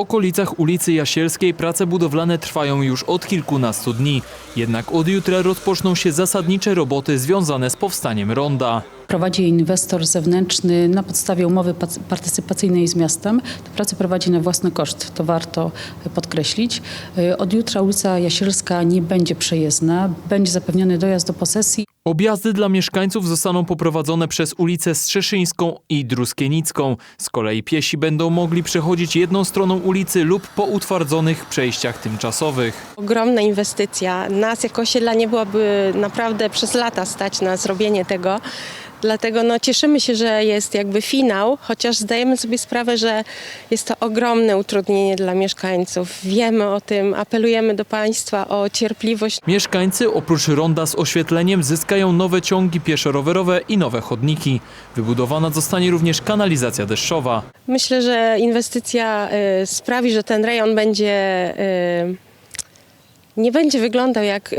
okolicach ulicy Jasielskiej prace budowlane trwają już od kilkunastu dni. Jednak od jutra rozpoczną się zasadnicze roboty związane z powstaniem ronda. Prowadzi inwestor zewnętrzny na podstawie umowy pac- partycypacyjnej z miastem. Te prace prowadzi na własny koszt, to warto podkreślić. Y, Od jutra ulica Jasielska nie będzie przejezdna, będzie zapewniony dojazd do posesji. Objazdy dla mieszkańców zostaną poprowadzone przez ulicę Strzeszyńską i Druskienicką. Z kolei piesi będą mogli przechodzić jedną stroną ulicy lub po utwardzonych przejściach tymczasowych. Ogromna inwestycja. Nas jako osiedla nie byłoby naprawdę przez lata stać na zrobienie tego. Dlatego no, cieszymy się, że jest jakby finał, chociaż zdajemy sobie sprawę, że jest to ogromne utrudnienie dla mieszkańców. Wiemy o tym, apelujemy do Państwa o cierpliwość. Mieszkańcy oprócz ronda z oświetleniem zyskają nowe ciągi pieszo-rowerowe i nowe chodniki. Wybudowana zostanie również kanalizacja deszczowa. Myślę, że inwestycja y, sprawi, że ten rejon będzie. Y, nie będzie wyglądał jak y,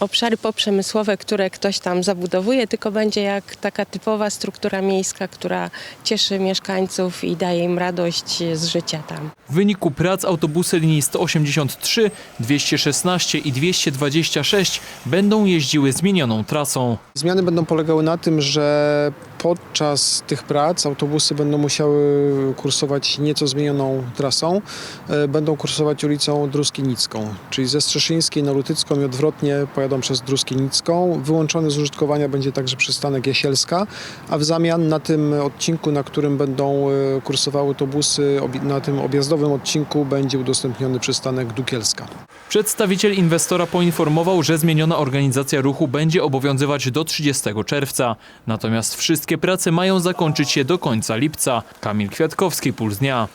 obszary poprzemysłowe, które ktoś tam zabudowuje, tylko będzie jak taka typowa struktura miejska, która cieszy mieszkańców i daje im radość z życia tam. W wyniku prac autobusy linii 183, 216 i 226 będą jeździły zmienioną trasą. Zmiany będą polegały na tym, że podczas tych prac autobusy będą musiały kursować nieco zmienioną trasą. E, Będą kursować ulicą Druskienicką, czyli ze Strzeszyńskiej na Lutycką i odwrotnie pojadą przez Druskienicką. Wyłączony z użytkowania będzie także przystanek Jasielska, a w zamian na tym odcinku, na którym będą e, kursowały autobusy, na tym objazdowym odcinku będzie udostępniony przystanek Dukielska. Przedstawiciel inwestora poinformował, że zmieniona organizacja ruchu będzie obowiązywać do 30 czerwca. Natomiast wszystkie prace mają zakończyć się do końca lipca. Kamil Kwiatkowski, Puls Dnia.